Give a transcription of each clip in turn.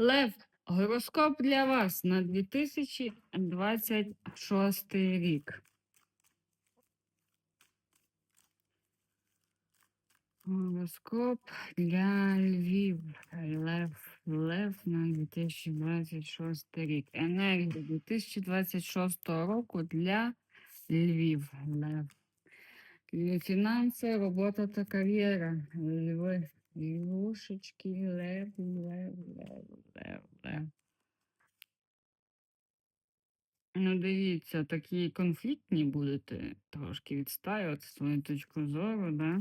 Лев, гороскоп для вас на 2026 рік. Гороскоп для Львів. Лев, Лев на 2026 рік. Енергія 2026 року для Львів. Лев. Фінанси, робота та кар'єра. Льви. Львушечки, лев, лев, лев, лев, лев. Ну, дивіться, такі конфліктні будете трошки відстаювати свою точку зору, да?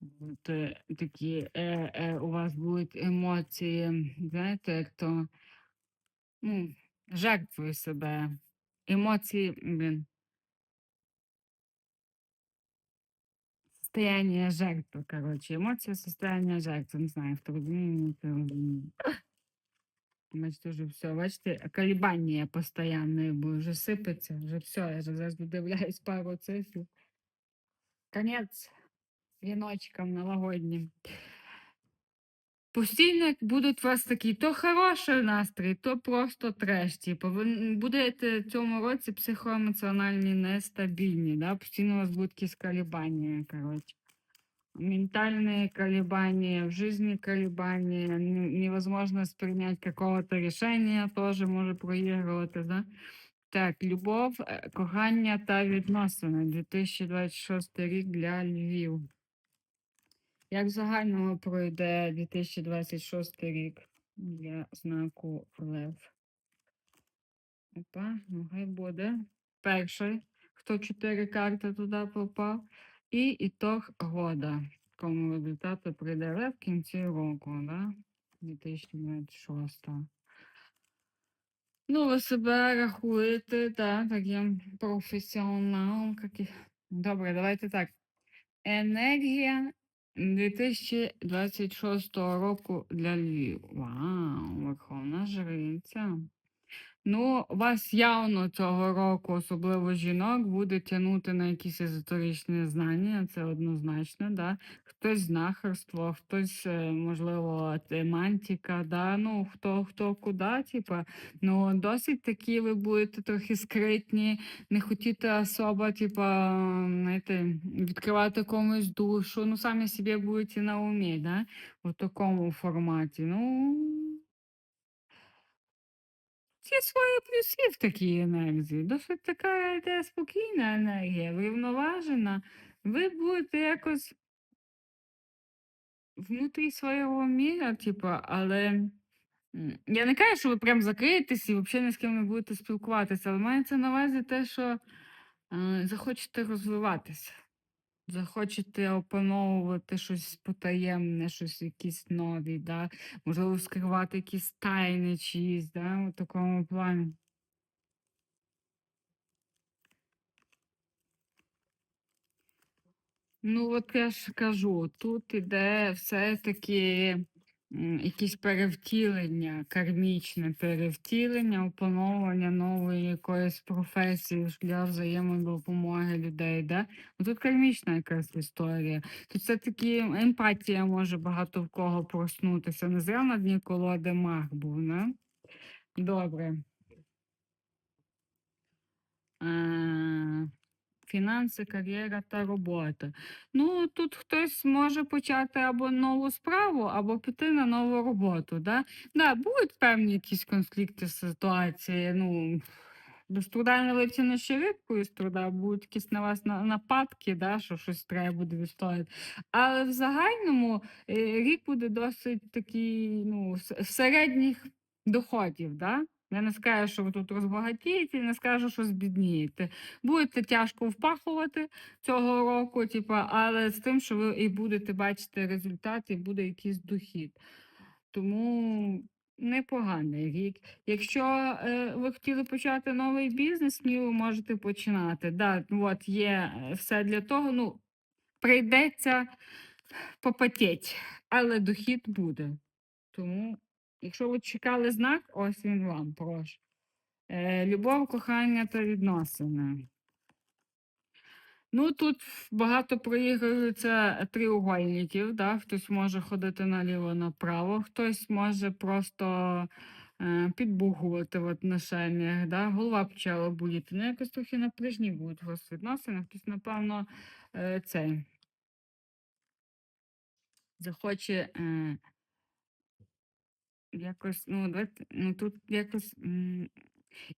Будете такі, е, е, у вас будуть емоції, знаєте, як то, ну, жертвує себе. Емоції, блін. Состояние жертвы, короче. Эмоция, состояние жертвы. Не знаю, хто розуміє, хто не розуміє. Бачите, вже все. Бачите, колебання постоянне, бо вже сипеться, вже все, я вже зараз додивляюсь пару цифр. Конець віночком новогоднім. Постійно будуть у вас такі то хороший настрій, то просто треш. Типу, ви будете в цьому році психоемоціональні нестабільні, да? постійно у вас будуть якісь колебання, коротше. Ментальные колебания, в жизни колебания, невозможность принять какого-то решения тоже може проігрувати, да? Так, любов, е, кохання та відносини. 2026 рік для Львів. Як в загальному пройде 2026 рік для знаку Лев? Опа, ну хай буде. Перший, хто чотири карти туди попав. І ітог года. Кому результати прийде Лев в кінці року, да? 2026. Ну, ви себе рахуєте, так, таким професіоналом. Як... Добре, давайте так. Енергія 2026 року для Львів. Вау, Верховна Жриця. Ну, вас явно цього року, особливо жінок, буде тягнути на якісь езотеричні знання, це однозначно, да. Хтось знахарство, хтось, е, можливо, темантика, да, ну, хто, хто куди, типа, ну, досить такі ви будете трохи скритні, не хотіти особо, типа, знаєте, відкривати комусь душу, ну, самі собі будете на умі, да, в такому форматі, ну... Є свої плюси в такій енергії. Досить така йде спокійна енергія, врівноважена. Ви будете якось внутрі свого міра, типу, але я не кажу, що ви прям закриєтесь і взагалі ні з ким не будете спілкуватися, але мається на увазі те, що е, захочете розвиватися. Захочете опановувати щось потаємне, щось якісь нові, да? можливо, скривати якісь тайни чиїсь, да? у такому плані. Ну, от я ж кажу, тут іде все-таки якісь перевтілення, кармічне перевтілення, опановування нової якоїсь професії для взаємодопомоги людей. Да? Ну, тут кармічна якась історія. Тут все-таки емпатія може багато в кого проснутися. Не зря на дні колоди маг був, не? Добре. Е, Фінанси, кар'єра та робота. Ну, тут хтось може почати або нову справу, або піти на нову роботу. Да? Да, будуть певні якісь конфлікти, ситуації. Ну, без труда не витягнеш рибку з труда, будуть якісь на вас нападки, да, що щось треба буде відстояти. Але в загальному е, рік буде досить такий, ну, середніх доходів. Да? Я не скажу, що ви тут розбагатієте, не скажу, що збіднієте. Будете тяжко впахувати цього року, типа, але з тим, що ви і будете бачити результат, і буде якийсь дохід. Тому непоганий рік. Якщо е, ви хотіли почати новий бізнес, сміло можете починати. Да, от є е, все для того. Ну, прийдеться попотеть, але дохід буде. Тому, якщо ви чекали знак, ось він вам, прошу. Е, любов, кохання та відносини. Ну, тут багато проігрується треугольників, да? Хтось може ходити наліво-направо, хтось може просто е, підбугувати в отношеннях, да? голова почала боліти. Ну, якось трохи напряжні будуть у вас відносини. Хтось, напевно, е, цей захоче е, якось, ну, ну тут якось.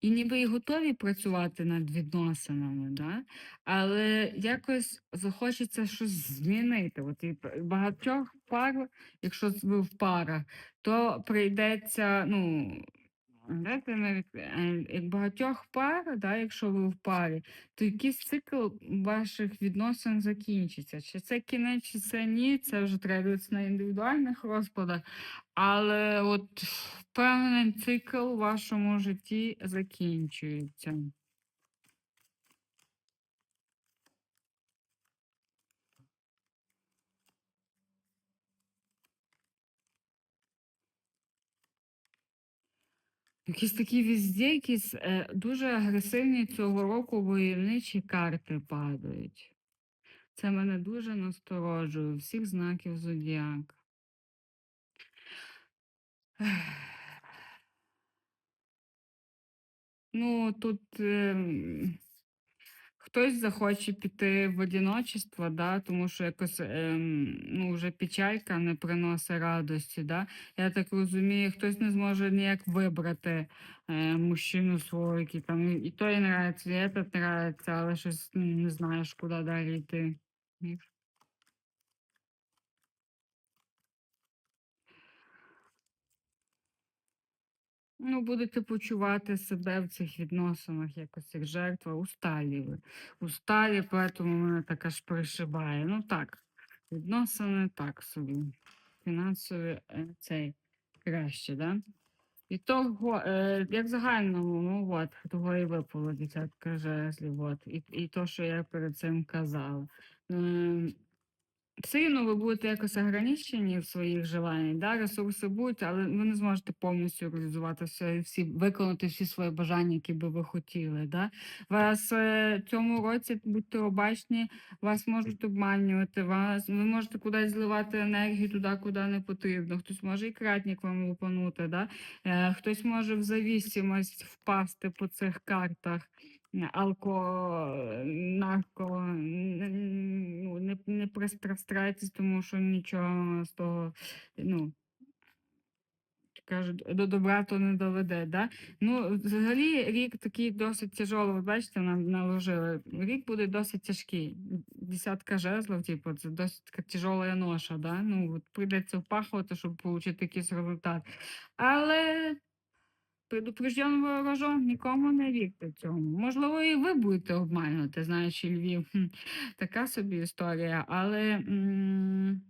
І ніби і готові працювати над відносинами, да? але якось захочеться щось змінити. От і багатьох пар, якщо ви в парах, то прийдеться, ну, знаєте, навіть, е, як багатьох пар, да, якщо ви в парі, то якийсь цикл ваших відносин закінчиться. Чи це кінець, чи це ні, це вже треба на індивідуальних розкладах. Але от певний цикл у вашому житті закінчується. Якісь такі везде, якісь е, дуже агресивні цього року войовничі карти падають. Це мене дуже насторожує всіх знаків зодіака. Ну, тут ем, хтось захоче піти в одиночество, да, тому що якось ем, ну, вже печалька не приносить радості. Да? Я так розумію, хтось не зможе ніяк вибрати е, мужчину свого, який там і- і той нравиться, і этот нравиться, але щось ну, не знаєш, куди далі йти. Ну, будете почувати себе в цих відносинах якось як жертва. Усталі ви. Усталі, тому мене так аж пришибає. Ну так, відносини так собі. Фінансові е, цей краще, да? І того, е, як загальному, ну от, того і випало десятка жезлів, от. І, і то, що я перед цим казала. Ем, одно ви будете якось ограничені в своїх желаннях, да? ресурси будуть, але ви не зможете повністю реалізувати все, і всі, виконати всі свої бажання, які би ви хотіли. Да? Вас е, в цьому році будьте обачні, вас можуть обманювати, вас, ви можете кудись зливати енергію туди, куди не потрібно. Хтось може і кратник вам лупанути, да? е, хтось може в зависимость впасти по цих картах алко, нарко, ну, не, не пристрастайтесь, тому що нічого з того, ну, кажуть, до добра то не доведе. Да? Ну, взагалі, рік такий досить тяжелий, ви бачите, нам наложили. Рік буде досить тяжкий. Десятка жезлов, типу, це досить така тяжела ноша, да? ну, от прийдеться впахувати, щоб отримати якийсь результат. Але Предупрежден ворожон, нікому не вірте цьому. Можливо, і ви будете обманювати, знаючи Львів. Така собі історія. Але м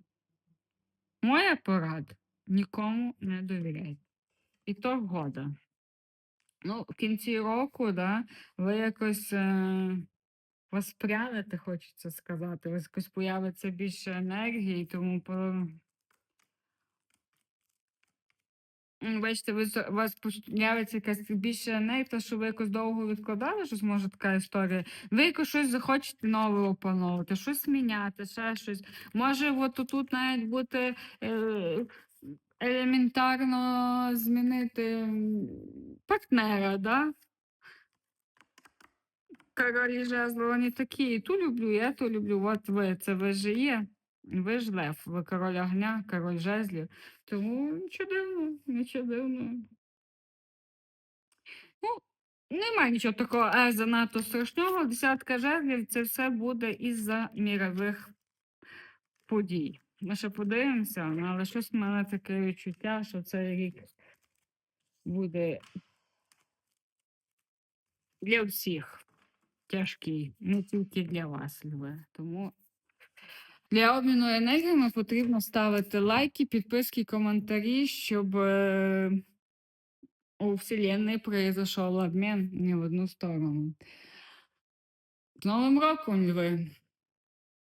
моя порада нікому не довіряйте. І то вгода. Ну, в кінці року, да, ви якось е воспрянете, хочеться сказати, у вас якось появиться більше енергії, тому М, Бачите, ви у вас появиться якась більше енергії, то що ви якось довго відкладали, щось може така історія. Ви якось щось захочете нове опановувати, щось міняти, ще щось. Може, от тут навіть бути е, елементарно змінити партнера, да? Королі жезлов, вони такі, ту люблю, я ту люблю. От ви, це ви ж є. Ви ж лев, ви король огня, король жезлів. Тому нічого дивного, нічого дивного. Ну, немає нічого такого аж занадто страшного. Десятка жезлів це все буде із-за мірових подій. Ми ще подивимося, ну, але щось в мене таке відчуття, що цей рік буде для всіх тяжкий, не тільки для вас, Льве. Тому для обміну енергіями потрібно ставити лайки, підписки, коментарі, щоб е, у Вселенной произошел обмен не в одну сторону. З Новим роком, Льви!